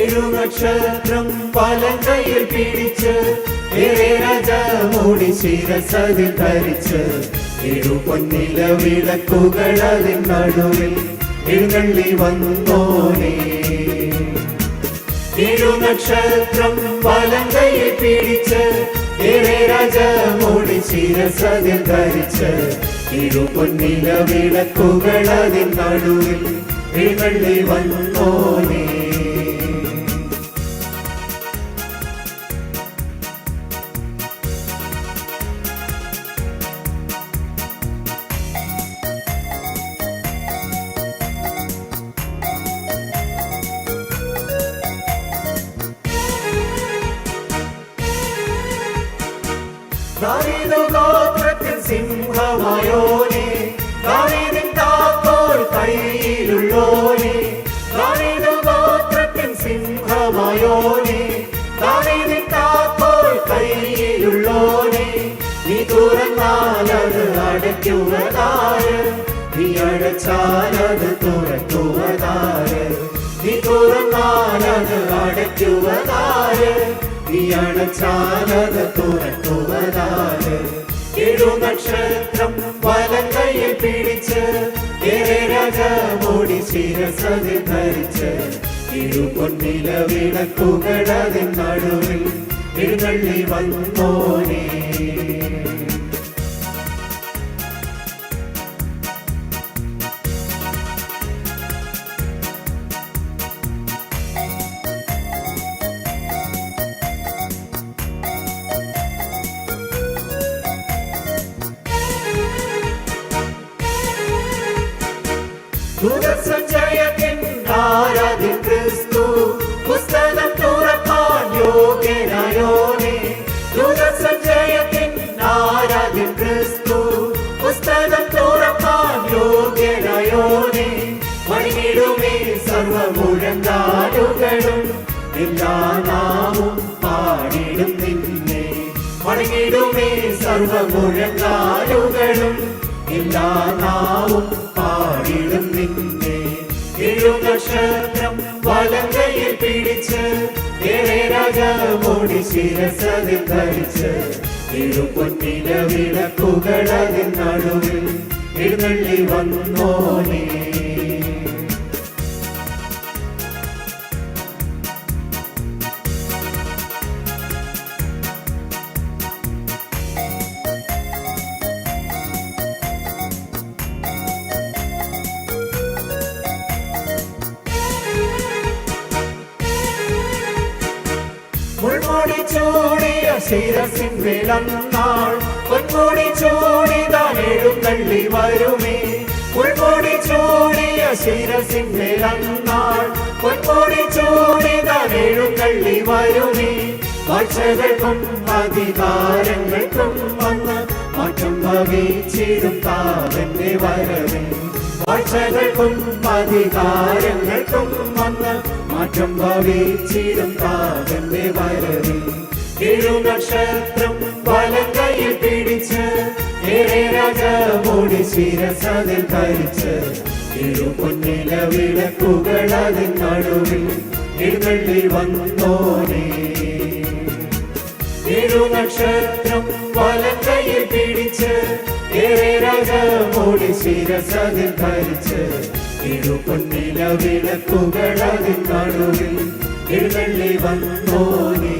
ഏഴു നക്ഷത്രം വലങ്കയിൽ പിടിച്ച് ഏറെ രാജമൂടി ശിരസതിൽ ധരിച്ച്. ഏഴു പൊന്നില വിളക്കുകൾ അതിൻ നടുവിൽ എഴുന്നള്ളി വന്നോനേ. ഏഴു നക്ഷത്രം വലങ്കയിൽ പിടിച്ച് ഏറെ രാജമൂടി ശിരസതിൽ ധരിച്ച്. ഏഴു പൊന്നില വിളക്കുകൾ അതിൻ നടുവിൽ എഴുന്നള്ളി വന്നോനേ. ഗോത്രത്തിൽ സിംഹമായോനെ ദാവീദിൻ താക്കോൽ കയ്യിലുള്ളോനെ ദാവീദു ഗോത്രത്തിൽ സിംഹമായോനെ ദാവീദിൻ താക്കോൽ കയ്യിലുള്ളോനെ നീ തുറന്നാലത് അടയ്ക്കുന്നതാര് നീ അടച്ചാലത് തുറക്കുവതാര് നീ തുറന്നാലത് അടയ്ക്കുവതാര് നീ അടച്ചാലത് തുറക്കുവതാര്. ഏഴു നക്ഷത്രം വലങ്കയിൽ പിടിച്ച് ഏറെ രാജമോടി ശിരസതി ധരിച്ച് ഇരു പൊന്നില വിളക്കുകൾ അതിൻ നടുവിൽ എഴുന്നള്ളി വന്നോനേ. ദുരസഞ്ചയത്തിൻ ആരാധ്യൻ ക്രിസ്തു പുസ്തകം തുറക്കാൻ യോഗ്യനായോനെ ദുരസഞ്ചയത്തിൻ ആരാധ്യൻ ക്രിസ്തു പുസ്തകം മണിടുമേ സർവമുഴങ്കാലുകളും എല്ലാ നാവും പാടിടും നിന്നെ. മണിടുമേ സർവമുഴങ്കാലുകളും എല്ലാ നാവും പാടിടും നിന്നെ. ഏഴു നക്ഷത്രം വലങ്കയിൽ പിടിച്ച് ഏറെ രാജമോടി ശിരസതിൽ ധരിച്ച്. ഏഴു പൊന്നില വിളക്കുകൾ അതിൻ നടുവിൽ എഴുന്നള്ളി വന്നോനേ. മുൾമുടി ചൂടിയ ശിരസിൻ വിളന്നാൾ. പൊന്മുടി ചൂടിതാൻ എഴുന്നള്ളി വരുമേ. മുൾമുടി ചൂടിയ ശിരസിൻ വിളന്നാൾ. പൊന്മുടി ചൂടിതാൻ എഴുന്നള്ളി വരുമേ. വാഴ്ചകൾക്കും അധികാരങ്ങൾക്കും വന്ന് മാറ്റം വഹിച്ചിടും താവന്റെ വരവേ. വാഴ്ചകൾക്കും അധികാരങ്ങൾക്കും വന്ന് ഭവിച്ചിടും താകന്റെ വരവിൽ ഏഴു നക്ഷത്രം വലങ്കയിൽ പിടിച്ച് ഏറെ രാജമോടി ശിരസതിൽ ധരിച്ച് ഏഴു പൊന്നില വിളക്കുകൾ അതിൽ നടുവിൽ എഴുന്നള്ളി വന്നോനേ. ഏഴു നക്ഷത്രം വലങ്കയിൽ പിടിച്ച് ഏറെ രാജമോടി ശിരസതിൽ ധരിച്ച് ഏഴു പൊന്നില വിളക്കുകൾ അതിൻ നടുവിൽ എഴുന്നള്ളി വന്നോനേ